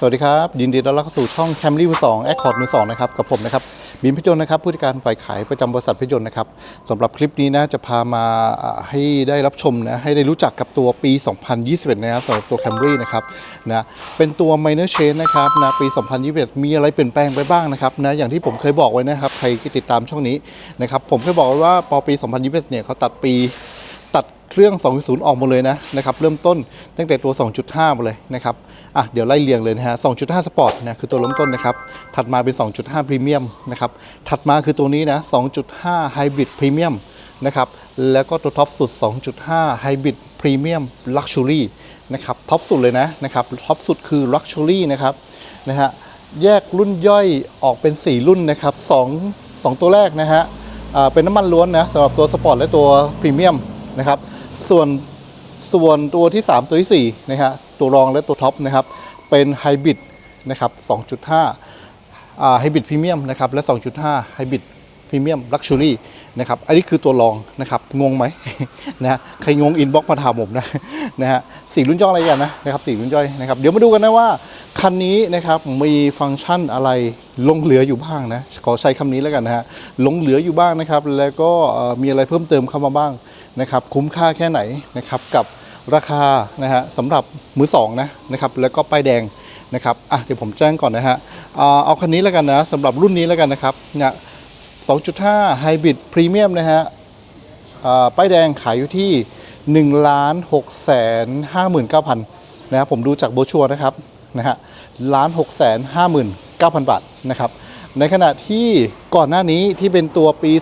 สวัสดีครับ ยินดีต้อนรับเข้าสู่ช่อง Camry มือสองแอคคอร์ดมือสองนะครับกับผมนะครับบินพิจนนะครับผู้จัดการฝ่ายขายประจำบริษัทพิจนนะครับสำหรับคลิปนี้นะจะพามาให้ได้รับชมนะให้ได้รู้จักกับตัวปี 2021 นะครับสำหรับตัว Camry นะครับนะเป็นตัว minor change นะครับนะปี 2021 มีอะไรเปลี่ยนแปลงไปบ้างนะครับนะอย่างที่ผมเคยบอกไว้นะครับใครที่ติดตามช่องนี้นะครับผมเคยบอกไว้ว่าพอปี 2021 เนี่ยเขาตัดปี เครื่อง 2.0 ออกหมดเลยนะนะครับเริ่มต้นตั้งแต่ตัว 2.5มาเลยนะครับอะเดี๋ยวไล่เรียงเลยนะฮะ 2.5 สปอร์ตนะคือตัวเริ่มต้นนะครับ ถัดมาเป็น 2.5 พรีเมียมนะครับ ถัดมาคือตัวนี้นะ 2.5 ไฮบริดพรีเมียมนะครับแล้วก็ตัวท็อปสุด 2.5 ไฮบริดพรีเมียมลักชัวรี่นะครับท็อปสุดเลยนะนะครับท็อปสุดคือลักชัวรี่นะครับนะฮะแยกรุ่นย่อยออกเป็น 4 รุ่นนะครับ2 2ตัวแรกนะฮะเป็นน้ำมันล้วนนะสำหรับตัวสปอร์ตและตัวพรีเมียมนะครับ ส่วนส่วนตัวที่ 3 ตัวที่ 4 นะฮะตัวรองและตัวท็อปนะครับ เป็นไฮบริดนะครับ 2.5ไฮบริดพรีเมียมนะครับ และ 2.5ไฮบริดพรีเมียมลักชัวรี่นะครับ อันนี้คือตัวรองนะครับ งงไหม นะใครงงอินบ็อกมาถามผมนะนะฮะสี่รุ่นย่อยอะไรกันนะนะครับสี่รุ่นย่อยนะครับ เดี๋ยวมาดูกันนะว่า คันนี้นะครับมีฟังก์ชันอะไรลงเหลืออยู่บ้างนะ ขอใช้คำนี้แล้วกันนะฮะลงเหลืออยู่บ้างนะครับ แล้วก็มีอะไรเพิ่มเติมเข้ามาบ้าง นะครับคุ้มค่าแค่ไหนนะครับกับราคานะฮะสำหรับมือสองนะนะครับแล้วก็ป้ายแดงนะครับอะเดี๋ยวผมแจ้งก่อนนะฮะเอาคันนี้แล้วกันนะสำหรับรุ่นนี้แล้วกันนะครับเนี่ย2.5 Hybrid Premium นะฮะป้ายแดงขายอยู่ที่1ล้าน6แสน59,000นะครับผมดูจากโบชัวร์นะครับนะฮะล้าน6แสน59,000บาทนะครับในขณะที่ก่อนหน้านี้ที่เป็นตัวปี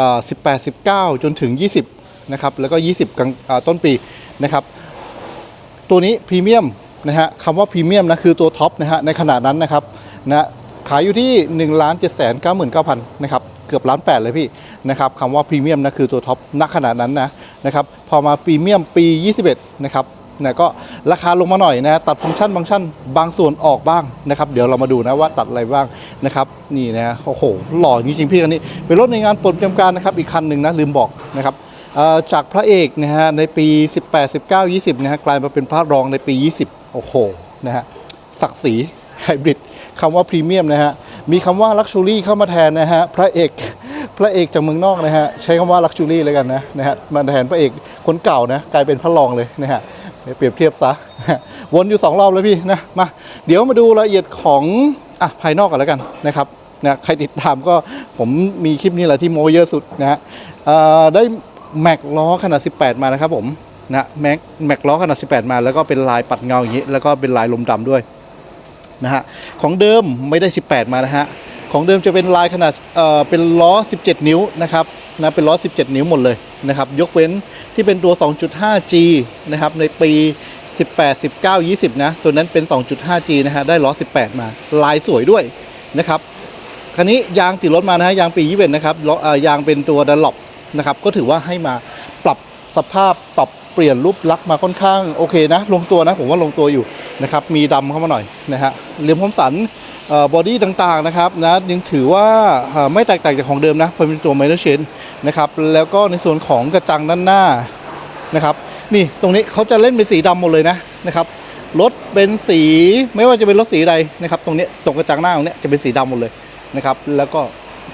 18 19 จนถึง 20 นะครับ แล้วก็ 20กลางต้นปีนะครับ ตัวนี้พรีเมียมนะฮะคำว่าพรีเมียมนะคือตัวท็อปนะฮะในขนาดนั้นนะครับนะขายอยู่ที่1นึ่งล้านเจ็ดแสนเก้าหมื่นเก้าพันนะครับเกือบล้านแปดเลยพี่นะครับคำว่าพรีเมียมนะคือตัวท็อปณขนาดนั้นนะนะครับพอมาพรีเมียมปี 21 นะครับ นะก็ราคาลงมาหน่อยนะตัดฟังก์ชันบางชั่นบางส่วนออกบ้างนะครับเดี๋ยวเรามาดูนะว่าตัดอะไรบ้างนะครับนี่นะโอ้โหหล่อจริงๆพี่คันนี้เป็นรถในงานปลดประจำการนะครับอีกคันหนึ่งนะลืมบอกนะครับจากพระเอกนะฮะในปี 18 19 20นะฮะกลายมาเป็นพระรองในปี 20 โอ้โหนะฮะศักดิ์ศรี ไฮบริดคำว่าพรีเมียมนะฮะ มีคำว่าลักชัวรี่เข้ามาแทนนะฮะ พระเอก พระเอกจากเมืองนอกนะฮะ ใช้คำว่าลักชัวรี่เลยกันนะนะฮะ มาแทนพระเอกคนเก่านะ กลายเป็นพระรองเลยนะฮะเปรียบเทียบซะ วนอยู่สองรอบเลยพี่นะ มา เดี๋ยวมาดูรายละเอียดของอะภายนอกกันแล้วกันนะครับนะใครติดตามก็ผมมีคลิปนี้แหละที่โมเยอะสุดนะฮะได้แม็กล้อขนาด 18 มานะครับผมนะแม็กแม็กล้อขนาด 18 มา แล้วก็เป็นลายปัดเงาอย่างนี้ แล้วก็เป็นลายลมดำด้วย นะฮะของเดิมไม่ได้ 18 มานะฮะของเดิมจะเป็นลายขนาดเอ่อเป็นล้อ 17 นิ้วนะครับนะเป็นล้อ 17 นิ้วหมดเลยนะครับยกเว้นที่เป็นตัว 2.5G นะครับในปี 18 19 20 นะ ตัวนั้นเป็น 2.5G นะฮะได้ล้อ 18 มา ลายสวยด้วยนะครับคันนี้ยางติดรถมานะฮะยางปียี่สิบนะครับล้อยางเป็นตัวดันล็อปนะครับก็ถือว่าให้มาปรับสภาพปรับเปลี่ยนรูปลักษณ์มาค่อนข้างโอเคนะ ลงตัวนะ ผมว่าลงตัวอยู่นะครับมีดำเข้ามาหน่อยนะฮะเหลี่ยมคมสันบอดี้ต่างๆนะครับนะยังถือว่าไม่แตกต่างจากของเดิมนะเพราะเป็นตัวไมเนอร์เชนนะครับแล้วก็ในส่วนของกระจังด้านหน้านะครับนี่ตรงนี้เขาจะเล่นเป็นสีดำหมดเลยนะนะครับรถเป็นสีไม่ว่าจะเป็นรถสีใดนะครับ ตรงนี้ตรงกระจังหน้าตรงเนี้ยจะเป็นสีดำหมดเลยนะครับ แล้วก็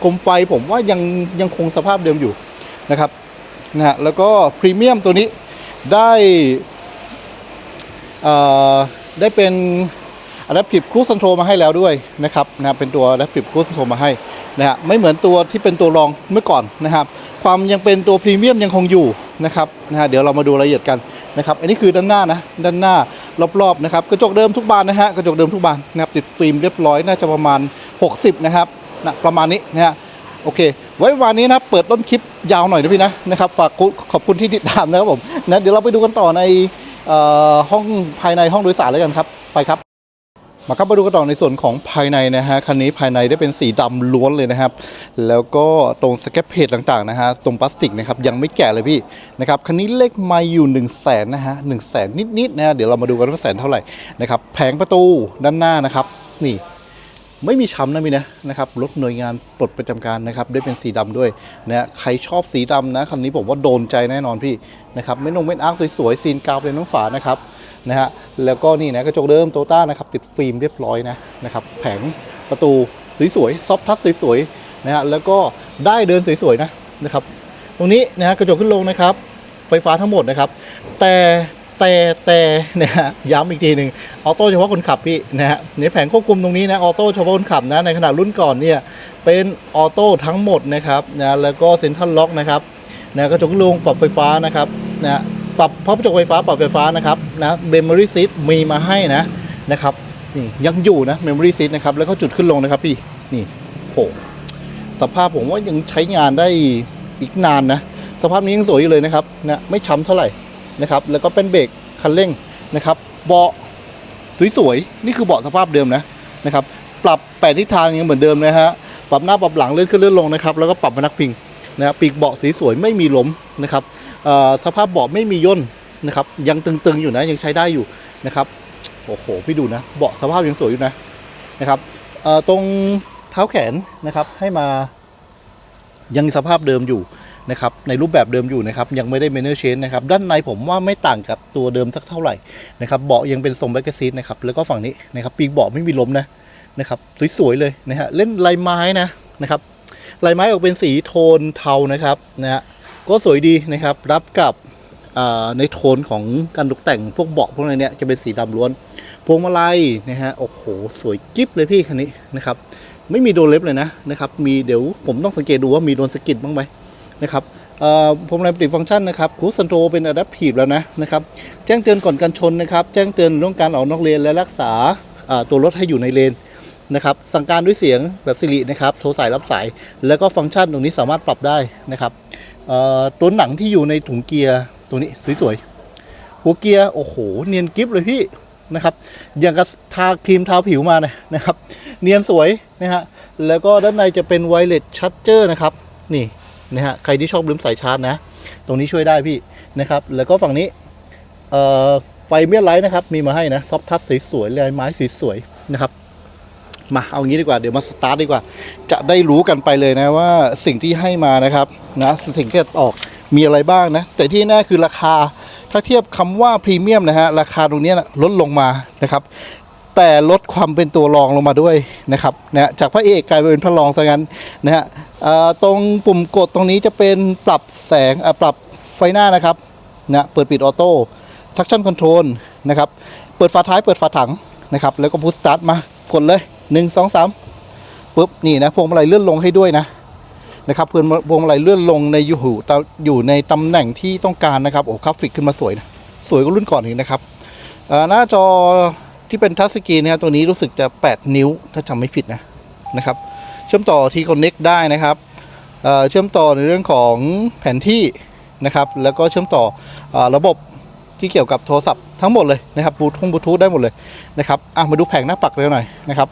โคมไฟผมว่ายังยังคงสภาพเดิมอยู่นะครับนะฮะแล้วก็พรีเมียมตัวนี้ได้อ่อ ได้เป็น Adaptive Cruise Control มาให้แล้วด้วยนะครับนะเป็นตัว Adaptive Cruise Control มาให้นะฮะไม่เหมือนตัวที่เป็นตัวรองเมื่อก่อนนะครับ ความยังเป็นตัวพรีเมียมยังคงอยู่นะครับนะฮะเดี๋ยวเรามาดูรายละเอียดกันนะครับอันนี้คือด้านหน้านะด้านหน้ารอบๆนะครับกระจกเดิมทุกบานนะฮะกระจกเดิมทุกบานนะครับติดฟิล์มเรียบร้อยน่าจะประมาณ 60 นะครับนะประมาณนี้นะฮะโอเค ไว้วันนี้นะเปิดต้นคลิปยาวหน่อยนะพี่นะนะครับฝากคุณขอบคุณที่ติดตามนะครับผมนะเดี๋ยวเราไปดูกันต่อใน ห้องภายในห้องโดยสารเลยกันครับ ไปครับ มาครับมาดูกันต่อในส่วนของภายในนะฮะคันนี้ภายในได้เป็นสีดำล้วนเลยนะครับ แล้วก็ตรงสแคปเพจต่างๆนะฮะตรงพลาสติกนะครับยังไม่แก่เลยพี่นะครับคันนี้เลขไม่อยู่1นึ่งแสนนะฮะหนึ่งแสนนิดๆนะเดี๋ยวเรามาดูกันว่าแสนเท่าไหร่นะครับแผงประตูด้านหน้านะครับนี่ ไม่มีช้ำนะพี่นะนะครับรถหน่วยงานปลดประจำการนะครับได้เป็นสีดำด้วยนะใครชอบสีดำนะคันนี้ผมว่าโดนใจแน่นอนพี่นะครับไม่นงไม่อาร์คสวยๆซีนกาวเป็นน้องฝานะครับนะฮะแล้วก็นี่นะกระจกเดิมโตต้านะครับติดฟิล์มเรียบร้อยนะนะครับแผงประตูสวยๆซอฟทัชสวยๆนะฮะแล้วก็ได้เดินสวยๆนะนะครับตรงนี้นะฮะกระจกขึ้นลงนะครับไฟฟ้าทั้งหมดนะครับ แต่ แต่แต่นะฮะย้ำอีกทีหนึ่งออโต้เฉพาะคนขับพี่นะฮะในแผงควบคุมตรงนี้นะออโต้เฉพาะคนขับนะในขนาดรุ่นก่อนเนี่ยเป็นออโต้ทั้งหมดนะครับนะแล้วก็เซ็นทรัลล็อกนะครับนะกระจกลงปรับไฟฟ้านะครับนะปรับพับกระจกไฟฟ้าปรับไฟฟ้านะครับนะเมมโมรี่ซีทมีมาให้นะนะครับนี่ยังอยู่นะเมมโมรี่ซีทนะครับแล้วก็จุดขึ้นลงนะครับพี่นี่โหสภาพผมว่ายังใช้งานได้อีกนานนะ สภาพนี้ยังสวยอยู่เลยนะครับนะไม่ช้ำเท่าไหร่ นะครับแล้วก็เป็นเบรกคันเร่งนะครับเบาะสวยๆนี่คือเบาะสภาพเดิมนะนะครับปรับแปดทิศทางยังเหมือนเดิมนะฮะปรับหน้าปรับหลังเลื่อนขึ้นเลื่อนลงนะครับแล้วก็ปรับพนักพิงนะปีกเบาะสีสวยไม่มีล้มนะครับสภาพเบาะไม่มีย่นนะครับยังตึงๆอยู่นะยังใช้ได้อยู่นะครับโอ้โหพี่ดูนะเบาะสภาพยังสวยอยู่นะนะครับตรงเท้าแขนนะครับให้มายังสภาพเดิมอยู่ นะครับในรูปแบบเดิมอยู่นะครับยังไม่ได้เมนเนอร์เชนนะครับด้านในผมว่าไม่ต่างกับตัวเดิมสักเท่าไหร่นะครับเบาะยังเป็นทรงแบ็กเซีทนะครับแล้วก็ฝั่งนี้นะครับปีกเบาะไม่มีล้มนะนะครับสวยๆเลยนะฮะเล่นลายไม้นะนะครับลายไม้ออกเป็นสีโทนเทานะครับนะฮะก็สวยดีนะครับรับกับในโทนของการตกแต่งพวกเบาะพวกอะไรเนี้ยจะเป็นสีดำล้วนพวงมาลัยนะฮะโอ้โหสวยกิ๊บเลยพี่คันนี้นะครับไม่มีโดนเล็บเลยนะนะครับมีเดี๋ยวผมต้องสังเกตดูว่ามีโดนสกิดบ้างไหม นะครับเอ่อผมในปฏิฟังก์ชันนะครับคูสันโตเป็นอะดัพทีฟแล้วนะนะครับแจ้งเตือนก่อนการชนนะครับ แจ้งเตือนเรื่องการออกนอกเลนและรักษาตัวรถให้อยู่ในเลนนะครับสั่งการด้วยเสียงแบบสิรินะครับโทรสายรับสาย แล้วก็ฟังก์ชันตรงนี้สามารถปรับได้นะครับตัวหนังที่อยู่ในถุงเกียร์ตัวนี้สวยๆหัวเกียร์โอ้โหเนียนกิฟเลยพี่นะครับอย่างกับทาครีมทาผิวมาเนี่ยนะครับ เนียนสวยนะฮะแล้วก็ด้านในจะเป็นไวเลสชัตเจอร์นะครับนี่ นะฮะใครที่ชอบลืมสายชาร์จนะ ตรงนี้ช่วยได้พี่นะครับ แล้วก็ฝั่งนี้ไฟเมียไลท์นะครับ มีมาให้นะซอฟทัชสวยๆลายไม้สวยๆนะครับมาเอางี้ดีกว่าเดี๋ยวมาสตาร์ทดีกว่า จะได้รู้กันไปเลยนะว่าสิ่งที่ให้มานะครับนะสิ่งที่จะออกมีอะไรบ้างนะ แต่ที่แน่คือราคาถ้าเทียบคำว่าพรีเมียมนะฮะราคาตรงนี้นะลดลงมานะครับ แต่ลดความเป็นตัวรองลงมาด้วยนะครับนะจากพระเอกกลายเป็นพระรองซะงั้นนะฮะตรงปุ่มกดตรงนี้จะเป็นปรับแสงปรับไฟหน้านะครับนะเปิดปิดออโต้ทักชั่นคอนโทรลนะครับเปิดฝาท้ายเปิดฝาถังนะครับแล้วก็พุชสตาร์ทมากดเลย 1 2 3ปุ๊บนี่นะพวงมาลัยเลื่อนลงให้ด้วยนะนะครับเพื่อนพวงมาลัยเลื่อนลงในอยู่อยู่ในตำแหน่งที่ต้องการนะครับโอ้กราฟิกขึ้นมาสวยนะสวยกว่ารุ่นก่อนอีกนะครับหน้าจอ ที่เป็นทัชสกรีนเนี่ยตัวนี้รู้สึกจะ 8 นิ้วถ้าจำไม่ผิดนะนะครับ เชื่อมต่อที่ Connect ได้นะครับเเชื่อมต่อในเรื่องของแผนที่นะครับ แล้วก็เชื่อมต่ออระบบที่เกี่ยวกับโทรศัพท์ทั้งหมดเลยนะครับบลูทูธบลูทูธได้หมดเลยนะครับอะมาดูแผงหน้าปักเร็วหน่อยนะครับ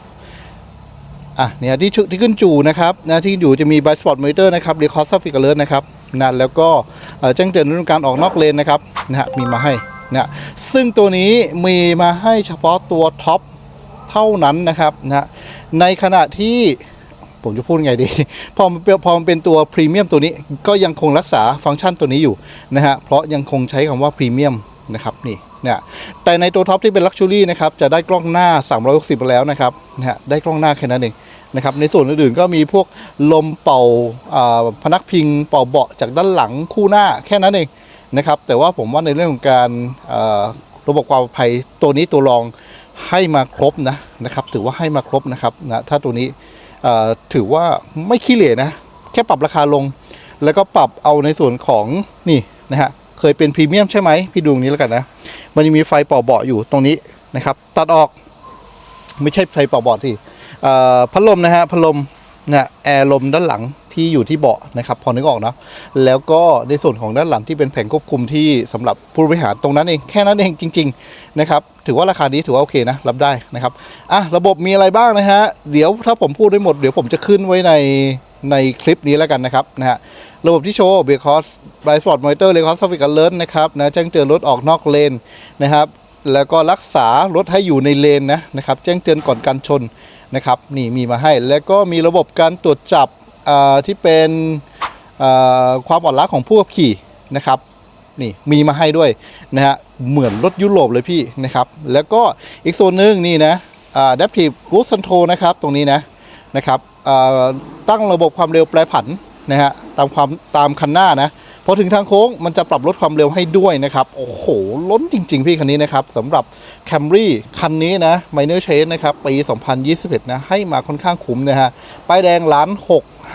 อะเนี่ยที่ชุที่ขึ้นจูนะครับนะที่อยู่จะมี b i Spot Monitor นะครับ Record Traffic Alert นะครับนะแล้วก็แจ้งเตือนเรื่องการออกนอกเลนนะครับนะฮะมีมาให้ นะซึ่งตัวนี้มีมาให้เฉพาะตัวท็อปเท่านั้นนะครับนะในขณะที่ผมจะพูดไงดี พอมันเป็นพอมันเป็นตัวพรีเมียมตัวนี้ก็ยังคงรักษาฟังก์ชันตัวนี้อยู่นะฮะเพราะยังคงใช้คำว่าพรีเมียมนะครับนี่เนี่ยแต่ในตัวท็อปที่เป็นลักชัวรี่นะครับจะได้กล้องหน้า 360 แล้วนะครับนะฮะได้กล้องหน้าแค่นั้นเองนะครับในส่วนอื่นๆก็มีพวกลมเป่าอ่าพนักพิงเป่าเบาะจากด้านหลังคู่หน้าแค่นั้นเอง นะครับแต่ว่าผมว่าในเรื่องของการระบบความปลอดภัยตัวนี้ตัวรองให้มาครบนะนะครับถือว่าให้มาครบนะครับนะถ้าตัวนี้ถือว่าไม่ขี้เหร่นะแค่ปรับราคาลง แล้วก็ปรับเอาในส่วนของนี่นะฮะเคยเป็นพรีเมียมใช่ไหมพี่ดูตรงนี้แล้วกันนะมันจะมีไฟเป่าเบาะอยู่ตรงนี้นะครับตัดออกไม่ใช่ไฟเป่าเบาะที่พัดลมนะฮะพัดลม นะแอร์ลมด้านหลังที่อยู่ที่เบาะนะครับพอนึกออกนะแล้วก็ในส่วนของด้านหลังที่เป็นแผงควบคุมที่สำหรับผู้บริหารตรงนั้นเองแค่นั้นเองจริงๆนะครับถือว่าราคานี้ถือว่าโอเคนะรับได้นะครับอะระบบมีอะไรบ้างนะฮะเดี๋ยวถ้าผมพูดได้หมดเดี๋ยวผมจะขึ้นไว้ในในคลิปนี้แล้วกันนะครับนะฮะระบบที่โชว์เบรคอสไบสปอร์ตมอนิเตอร์เลคอสซฟิกเลิร์นะครับนะแจ้งเตือนรถออกนอกเลนนะครับแล้วก็รักษารถให้อยู่ในเลนนะนะครับแจ้งเตือนก่อนการชน นะครับนี่มีมาให้แล้วก็มีระบบการตรวจจับที่เป็นความอ่อนล้าของผู้ขับขี่นะครับนี่มีมาให้ด้วยนะฮะเหมือนรถยุโรปเลยพี่นะครับแล้วก็อีกส่วนหนึ่งนี่นะอ่า Adaptive Cruise Control นะครับตรงนี้นะนะครับตั้งระบบความเร็วแปรผันนะฮะตามความตามคันหน้านะ พอถึงทางโค้งมันจะปรับลดความเร็วให้ด้วยนะครับ โอ้โห ล้นจริง ๆ พี่คันนี้นะครับสำหรับ Camry คันนี้นะ Minor Change นะครับ ปี 2021 นะ ให้มาค่อนข้างคุ้มนะฮะป้ายแดงล้าน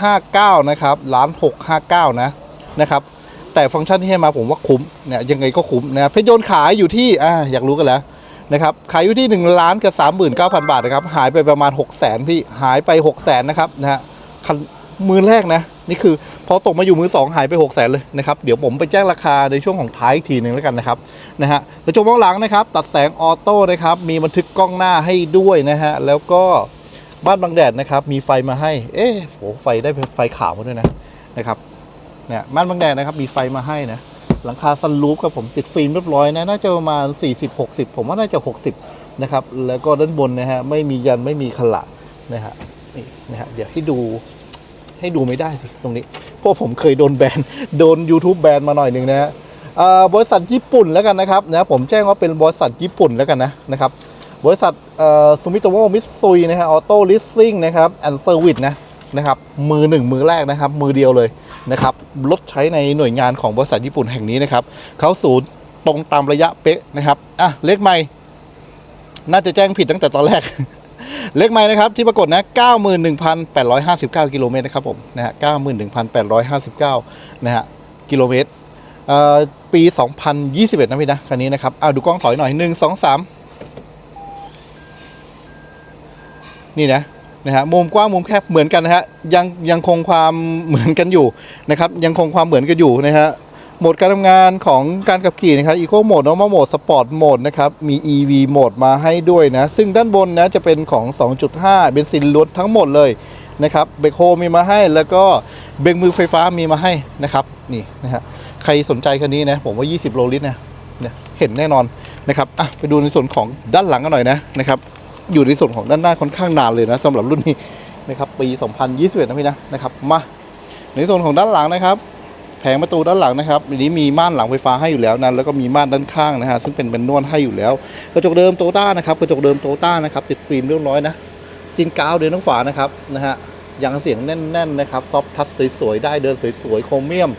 659 นะครับล้าน659 นะนะครับแต่ฟังก์ชันที่ให้มาผมว่าคุ้มเนี่ยยังไงก็คุ้มนะเพชรยนต์ขายอยู่ที่อ่าอยากรู้กันแล้วนะครับขายอยู่ที่1ล้านกับ39,000 บาทนะครับหายไปประมาณ 6 0 0 0 0 0พี่หายไป 6 0 0 0 0นะครับนะฮะ มือแรกนะ นี่คือพอตกมาอยู่มือ 2 หายไป 6 0 0 0 0 0เลยนะครับ เดี๋ยวผมไปแจ้งราคาในช่วงของท้ายอีกทีหนึ่งแล้วกันนะครับนะฮะกระจกมองหลังนะครับ ตัดแสงออโต้นะครับ มีบันทึกกล้องหน้าให้ด้วยนะฮะ แล้วก็บ้านบังแดดนะครับ มีไฟมาให้ เอ๊ะโหไฟได้ไฟขาวมาด้วยนะนะครับเนี่ยม่านบังแดดนะครับมีไฟมาให้นะหลังคาซันรูฟครับผมติดฟิล์มเรียบร้อยนะน่าจะประมาณ 40-60 ผมว่าน่าจะ 60นะครับแล้วก็ด้านบนนะฮะไม่มียันไม่มีขละนะฮะนี่นะฮะเดี๋ยวให้ดู ให้ดูไม่ได้สิตรงนี้เพราะผมเคยโดนแบนโดน YouTube แบนมาหน่อยหนึ่งนะฮะบริษัทญี่ปุ่นแล้วกันนะครับนะผมแจ้งว่าเป็นบริษัทญี่ปุ่นแล้วกันนะนะครับบริษัทซูมิโตโมมิตซุยนะฮะออโต้ลิสซิ่งนะครับแอนเซอร์วิสนะนะครับมือหนึ่งมือแรกนะครับ มือเดียวเลยนะครับรถใช้ในหน่วยงานของบริษัทญี่ปุ่นแห่งนี้นะครับเขาศูนย์ตรงตามระยะเป๊ะนะครับอะเลขไม่ น่าจะแจ้งผิดตั้งแต่ตอนแรก เลขไม่นะครับที่ปรากฏนะ 91,859 กิโลเมตรนะครับผมนะฮะ91,859 นะฮะกิโลเมตรอ่อปี 2021 นะพี่นะคันนี้นะครับอะดูกล้องถอยหน่อย 1 2 3 นี่นะนะฮะมุมกว้างมุมแคบเหมือนกันนะฮะยังยังคงความเหมือนกันอยู่นะครับยังคงความเหมือนกันอยู่นะฮะ โหมดการทำงานของการขับขี่นะครับ Eco Mode Normal Mode Sport Mode นะครับ มี EV Mode มาให้ด้วยนะ ซึ่งด้านบนนะจะเป็นของ 2.5 เบนซินล้วนทั้งหมดเลยนะครับ เบรกโฮมีมาให้ แล้วก็เบรกมือไฟฟ้ามีมาให้นะครับ นี่นะฮะ ใครสนใจคันนี้นะ ผมว่า 20 โลลิตรนะเนี่ยเห็นแน่นอนนะครับ อะ ไปดูในส่วนของด้านหลังกันหน่อยนะนะครับ อยู่ในส่วนของด้านหน้าค่อนข้างนานเลยนะสำหรับรุ่นนี้นะครับ ปี 2021 นะพี่นะ นะครับ มา ในส่วนของด้านหลังนะครับ แผงประตูด้านหลังนะครับอันนี้มีม่านหลังไฟฟ้าให้อยู่แล้วนะแล้วก็มีม่านด้านข้างนะฮะซึ่งเป็นเป็นนวลให้อยู่แล้ว กระจกเดิมโตต้านะครับกระจกเดิมโตต้านะครับติดฟิล์มเรียบร้อยนะซินกาวเดินทั้งฝานะครับนะฮะยางเสียงแน่นๆนะครับซอฟทัชสวยๆได้เดินสวยๆโครเมียม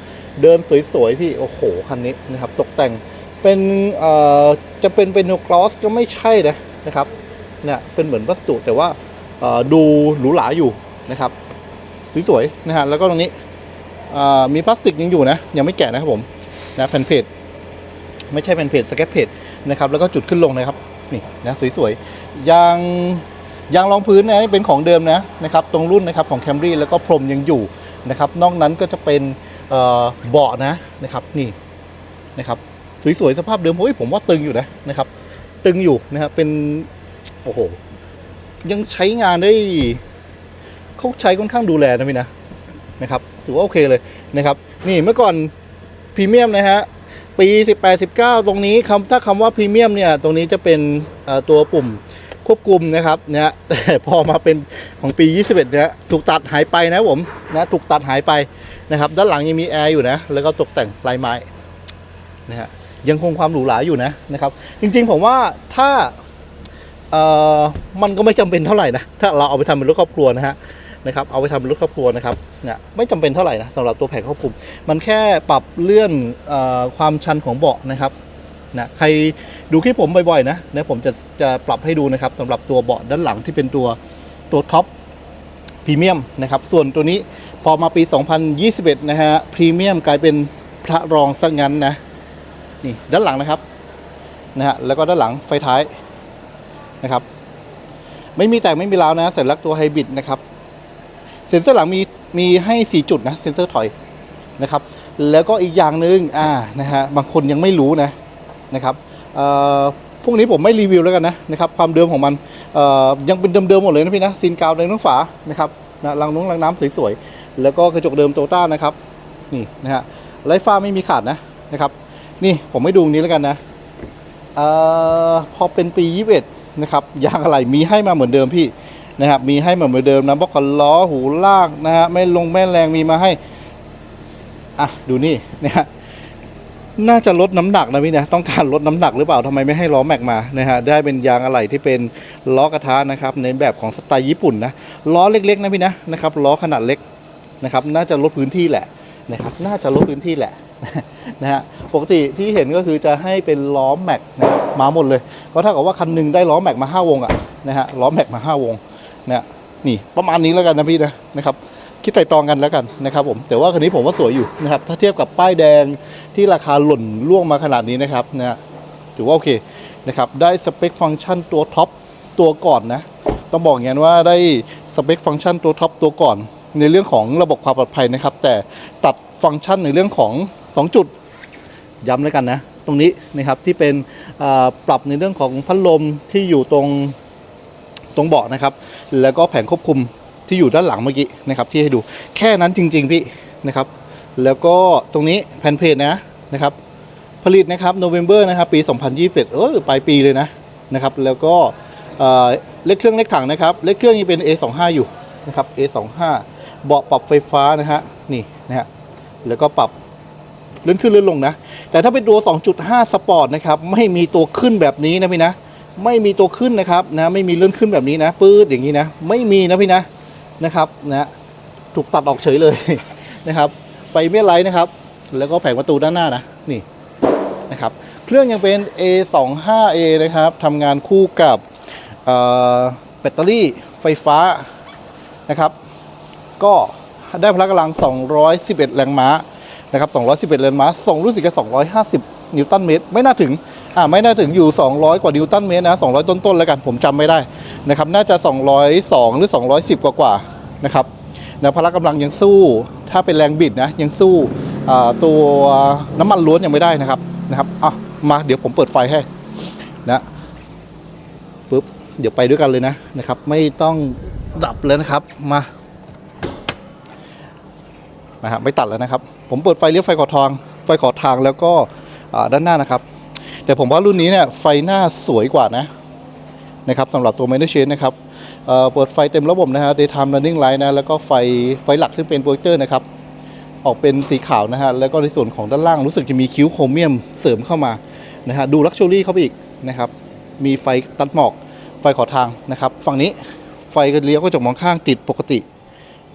เดินสวยๆพี่โอ้โหคันนี้นะครับตกแต่งเป็นเอ่อจะเป็นเป็นกลอสก็ไม่ใช่นะนะครับเนี่ยเป็นเหมือนวัสดุแต่ว่าเอ่อดูหรูหราอยู่นะครับสวยๆนะฮะแล้วก็ตรงนี้ มีพลาสติกยังอยู่นะ ยังไม่แกะนะครับผมนะแผ่นเพจไม่ใช่แผ่นเพจสแกปเพจนะครับแล้วก็จุดขึ้นลงนะครับนี่นะสวยๆยางยางรองพื้นนะเป็นของเดิมนะนะครับตรงรุ่นนะครับของ Camry แล้วก็พรมยังอยู่นะครับนอกนั้นก็จะเป็นเอ่อเบาะนะนะครับนี่นะครับสวยๆสภาพเดิมโอ้ยผมว่าตึงอยู่นะนะครับ ตึงอยู่นะครับเป็นโอ้โหยังใช้งานได้เขาใช้ค่อนข้างดูแลนะพี่นะ นะครับถือว่าโอเคเลยนะครับนี่เมื่อก่อนพรีเมียมนะฮะปี 18 19 ตรงนี้คำถ้าคำว่าพรีเมียมเนี่ยตรงนี้จะเป็นตัวปุ่มควบคุมนะครับเนะฮะแต่พอมาเป็นของปี 21เนี่ยถูกตัดหายไปนะผมนะถูกตัดหายไปนะครับด้านหลังยังมีแอร์อยู่นะแล้วก็ตกแต่งลายไม้นะฮะยังคงความหรูหราอยู่นะนะครับ จริงๆผมว่าถ้าเอ่อมันก็ไม่จำเป็นเท่าไหร่นะถ้าเราเอาไปทำเป็นรถครอบครัวนะฮะ นะครับเอาไปทำรถครอบครัวนะครับเนี่ยไม่จำเป็นเท่าไหร่นะสำหรับตัวแผงควบคุม มันแค่ปรับเลื่อนอความชันของเบาะนะครับนะใครดูคลิปผมบ่อยๆนะนะผมจะจะปรับให้ดูนะครับสำหรับตัวเบาะด้านหลังที่เป็นตัวตัวท็อปพรีเมียมนะครับส่วนตัวนี้พอมาปี 2021 นะฮะพรีเมียมกลายเป็นพระรองซะงั้นนะนี่ด้านหลังนะครับนะฮะแล้วก็ด้านหลังไฟท้ายนะครับ ไม่มีแตกไม่มีร้าวนะเสัญลักษณ์ตัวไฮบริดนะครับ ซ็นเซอร์หลังมีมีให้ 4 จุดนะเซ็นเซอร์ถอยนะครับ แล้วก็อีกอย่างหนึ่งอ่านะฮะบางคนยังไม่รู้นะนะครับเอ่อพวกนี้ผมไม่รีวิวแล้วกันนะนะครับความเดิมของมันเอ่อยังเป็นเดิมๆหมดเลยนะพี่นะซีนกาวในน้องฝานะครับนะรังนุ้งรังน้ำสวยๆแล้วก็กระจกเดิมโตต้านะครับนี่นะฮะไลฟ์ฟ้าไม่มีขาดนะนะครับ นี่ผมไม่ดูตรงนี้แล้วกันนะเอ่อพอเป็นปี 21 นะครับยางอะไรมีให้มาเหมือนเดิมพี่ นะครับมีให้มาเหมือนเดิมนะบล็อกคอนล้อหูลากนะฮะไม่ลงแม่แรงมีมาให้อะดูนี่นะฮะน่าจะลดน้ำหนักนะพี่นะต้องการลดน้ำหนักหรือเปล่าทำไมไม่ให้ล้อแม็กมานะฮะได้เป็นยางอะไหล่ที่เป็นล้อกระทะนะครับในแบบของสไตล์ญี่ปุ่นนะล้อเล็กๆนะพี่นะนะครับล้อขนาดเล็กนะครับน่าจะลดพื้นที่แหละนะครับน่าจะลดพื้นที่แหละนะฮะปกติที่เห็นก็คือจะให้เป็นล้อแม็กนะมาหมดเลย ก็เท่ากับว่าคันหนึงได้ล้อแม็กมาห้าวงอะนะฮะล้อแม็กมาห้าวง นะนี่ประมาณนี้แล้วกันนะพี่นะนะครับคิดไตรตรองกันแล้วกันนะครับผมแต่ว่าคันนี้ผมว่าสวยอยู่นะครับถ้าเทียบกับป้ายแดงที่ราคาหล่นล่วงมาขนาดนี้นะครับนะถือว่าโอเคนะครับได้สเปคฟังก์ชันตัวท็อปตัวก่อนนะต้องบอกอย่างนี้ว่าได้สเปคฟังก์ชันตัวท็อปตัวก่อน ในเรื่องของระบบความปลอดภัยนะครับ แต่ตัดฟังก์ชันในเรื่องของ 2 จุดย้ำแล้วกันนะ ตรงนี้นะครับที่เป็นปรับในเรื่องของพัดลมที่อยู่ตรง ตรงเบาะนะครับ แล้วก็แผงควบคุมที่อยู่ด้านหลังเมื่อกี้นะครับที่ให้ดูแค่นั้นจริง ๆ พี่นะครับ แล้วก็ตรงนี้แผ่นเพจนะนะครับ ผลิตนะครับโนเวม ber นะครับปี 2021เออปลายปีเลยนะนะครับ แล้วก็เอ่อเครื่องเลขถังนะครับเลขเครื่องยังเป็น A25 อยู่นะครับ A25 เบาะปรับไฟฟ้านะฮะนี่นะฮะแล้วก็ปรับเลื่อนขึ้นเลื่อนลงนะ แต่ถ้าเป็นตัว 2.5 สปอร์ตนะครับ ไม่มีตัวขึ้นแบบนี้นะพี่นะ ไม่มีตัวขึ้นนะครับนะไม่มีเลื่อนขึ้นแบบนี้นะปื๊ดอย่างนี้นะ ไม่มีนะพี่นะนะครับนะถูกตัดออกเฉยเลยนะครับไฟเมลไลท์นะครับ แล้วก็แผงประตูด้านหน้านะนี่นะครับ เครื่องยังเป็น A25A นะครับทำงานคู่กับเอ่อแบตเตอรี่ไฟฟ้านะครับ ก็ได้พละกำลัง 211 แรงม้านะครับ 211 แรงม้าส่งรู้สึกจะ250 นิวตันเมตรไม่น่าถึงอ่าไม่น่าถึงอยู่ 200 กว่านิวตันเมตรนะ 200 ต้นๆแล้วกันผมจำไม่ได้นะครับน่าจะ 202 หรือ 210 กว่าๆนะครับนะพละกำลังยังสู้ถ้าเป็นแรงบิดนะยังสู้อ่าตัวน้ำมันล้วนยังไม่ได้นะครับนะครับอะมาเดี๋ยวผมเปิดไฟให้นะปุ๊บเดี๋ยวไปด้วยกันเลยนะนะครับ ไม่ต้องดับเลยนะครับมานะครับไม่ตัดแล้วนะครับ ผมเปิดไฟเลี้ยวไฟขอทางไฟขอทางแล้วก็ ด้านหน้านะครับ แต่ผมว่ารุ่นนี้เนี่ยไฟหน้าสวยกว่านะนะครับสำหรับตัว Minor Change นะครับเเปิดไฟเต็มระบบนะฮะ Daytime Running Light นะแล้วก็ไฟไฟหลักซึ่งเป็นโปรเจคเตอร์นะครับ ออกเป็นสีขาวนะฮะ แล้วก็ในส่วนของด้านล่างรู้สึกจะมีคิ้วโครเมียมเสริมเข้ามานะฮะดูลักชัวรี่เข้าไปอีกนะครับ มีไฟตัดหมอกไฟขอทางนะครับ ฝั่งนี้ไฟกระเลี้ยวก็จกมองข้างติดปกติ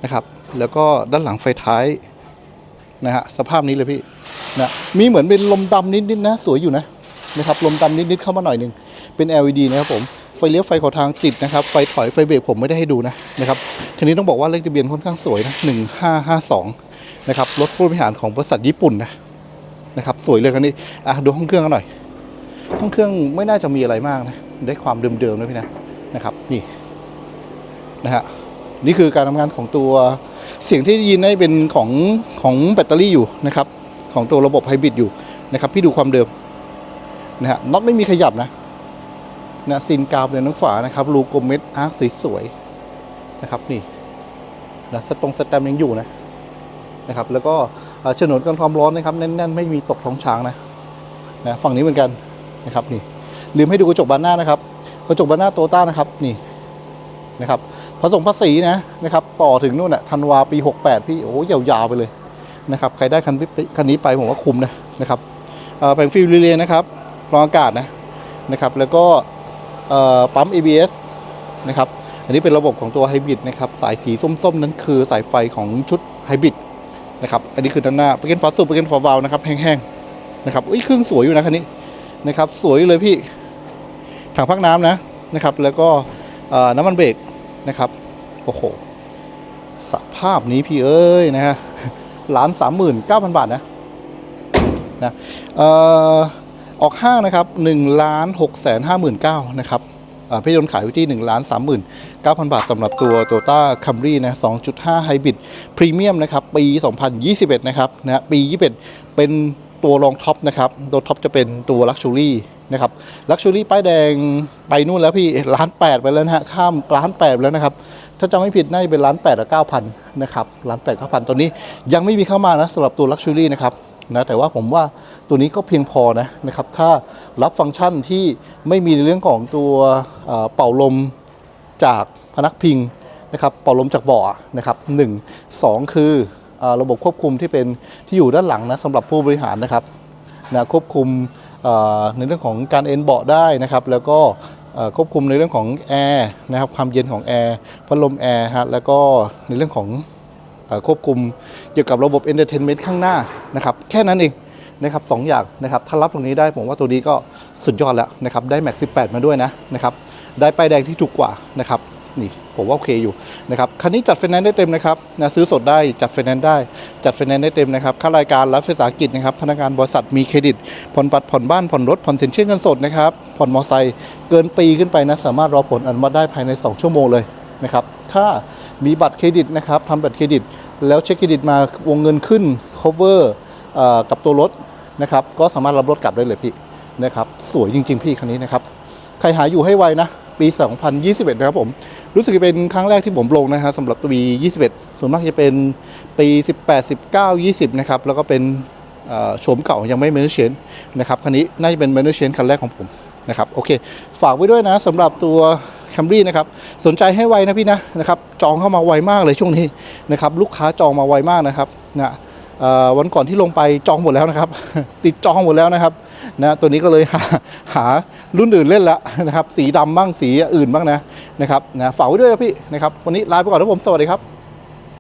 นะครับ แล้วก็ด้านหลังไฟท้ายนะฮะสภาพนี้เลยพี่ นะมีเหมือนเป็นลมดำนิดๆนะ สวยอยู่นะนะครับลมดำนิดๆเข้ามาหน่อยหนึ่งเป็น LED นะครับผมไฟเลี้ยวไฟขอทางติดนะครับ ไฟถอยไฟเบรกผมไม่ได้ให้ดูนะนะครับทีนี้ต้องบอกว่าเลขทะเบียนค่อนข้างสวยนะหนึ่งห้าห้าสองนะครับรถผู้บริหารของบริษัทญี่ปุ่นนะนะครับสวยเลยคันนี้อะดูห้องเครื่องกันหน่อย ห้องเครื่องไม่น่าจะมีอะไรมากนะได้ความเดิมๆนะพี่นะนะครับ นี่นะฮะนี่คือการทำงานของตัวเสียงที่ได้ยินได้เป็นของของแบตเตอรี่อยู่นะครับ ของตัวระบบไฮบริดอยู่นะครับพี่ดูความเดิมนะฮะน็อตไม่มีขยับนะนะซินกาวเป็นน้องฝานะครับรูกลมเม็ดอาร์คสวยๆนะครับนี่นะสตรงสแตมยังอยู่นะนะครับ แล้วก็เฉนวนกันความร้อนนะครับแน่นๆ ไม่มีตกท้องช้างนะนะฝั่งนี้เหมือนกันนะครับนี่ลืมให้ดูกระจกบานหน้านะครับกระจกบานหน้าโตต้านะครับนี่นะครับผสมภาษีนะนะครับ ต่อถึงนู่นน่ะธันวาปี 68 พี่โอ้ยาวๆไปเลย นะครับใครได้คันนี้คันนี้ไปผมว่าคุ้มนะนะครับแผงฟิลรีเลย์นะครับรองอากาศนะนะครับแล้วก็ปั๊ม ABS นะครับอันนี้เป็นระบบของตัวไฮบริดนะครับสายสีส้มๆ นั้นคือสายไฟของชุดไฮบริดนะครับอันนี้คือด้านหน้าเปเกนฟาสูเปเกนฟาบาวนะครับแห้งๆนะครับอุ้ยเครื่องสวยอยู่นะคันนี้นะครับสวยเลยพี่ถังพักน้ำนะนะครับ แล้วก็น้ำมันเบรกนะครับโอ้โหสภาพนี้พี่เอ้ยนะฮะ ล้านสามหมื่นเก้าพันบาทนะนะเออออกห้างนะครับ1ล้าน6แสนห้าหมื่นเก้านะครับอ่าพี่ยนต์ขายอยู่ที่ 1 ล้าน 3 9 0 0 0 บาทสำหรับตัว Toyota Camry นะ 2.5 Hybrid Premium นะครับ ปี 2021 นะครับนะปี 21 เป็นตัวรองท็อปนะครับ ตัวท็อปจะเป็นตัว Luxury นะครับ Luxury ป้ายแดงไปนู่นแล้วพี่ล้านแปดไปแล้วนะฮะข้ามล้านแปดไปแล้วนะครับถ้าจำไม่ผิดน่าจะเป็นล้านแปดกับเก้าพันนะครับล้านแปดเก้าพันตัวนี้ยังไม่มีเข้ามานะสำหรับตัว Luxury นะครับนะแต่ว่าผมว่าตัวนี้ก็เพียงพอนะนะครับถ้ารับฟังก์ชันที่ไม่มีในเรื่องของตัวเป่าลมจากพนักพิงนะครับเป่าลมจากเบาะนะครับหนึ่งสองคือระบบควบคุมที่เป็นที่อยู่ด้านหลังนะสำหรับผู้บริหารนะครับนะควบคุม ในเรื่องของการเอนเบาะได้นะครับ แล้วก็ควบคุมในเรื่องของแอร์นะครับความเย็นของแอร์พัดลมแอร์ฮะแล้วก็ในเรื่องของอควบคุมเกี่ยวกับระบบเอนเตอร์เทนเมนต์ข้างหน้านะครับ แค่นั้นเองนะครับสองอย่างนะครับ ถ้ารับตรงนี้ได้ผมว่าตัวนี้ก็สุดยอดแล้วนะครับ ได้แม็กซ์18 มาด้วยนะนะครับ ได้ป้ายแดงที่ถูกกว่านะครับ นี่ผมว่าโอเคอยู่นะครับคันนี้จัดไฟแนนซ์ได้เต็มนะครับนะซื้อสดได้จัดไฟแนนซ์ได้ จัดไฟแนนซ์ได้เต็มนะครับค่ารายการรับภาษาอังกฤษนะครับพนักงานบริษัทมีเครดิตผ่อนบัตรผ่อนบ้านผ่อนรถผ่อนสินเชื่อเงินสดนะครับผ่อนมอไซค์เกินปีขึ้นไปนะสามารถรอผลอนุมัติได้ภายใน 2 ชั่วโมงเลยนะครับถ้ามีบัตรเครดิตนะครับทำบัตรเครดิต แล้วเช็คเครดิตมาวงเงินขึ้น cover กับตัวรถนะครับก็สามารถรับรถกลับได้เลยพี่นะครับสวยจริง ๆ พี่คันนี้นะครับใครหาอยู่ให้ไวนะ ปี 2021 นะครับผม รู้สึกจะเป็นครั้งแรกที่ผมลงนะฮะสำหรับปี21 ส่วนมากจะเป็นปี 18 19 20 นะครับ แล้วก็เป็นโฉมเก่ายังไม่เมนเชนนะครับ คันนี้น่าจะเป็นเมนเชนคันแรกของผมนะครับ โอเค ฝากไว้ด้วยนะสำหรับตัว Camry นะครับ สนใจให้ไวนะพี่นะนะครับ จองเข้ามาไวมากเลยช่วงนี้นะครับ ลูกค้าจองมาไวมากนะครับนะ วันก่อนที่ลงไปจองหมดแล้วนะครับ ติดจองหมดแล้วนะครับนะตัวนี้ก็เลยหาหารุ่นอื่นเล่นละนะครับ สีดำบ้างสีอื่นบ้างนะนะครับนะฝากไว้ด้วยนะพี่นะครับวันนี้ลาไปก่อนนะผมสวัสดีครับ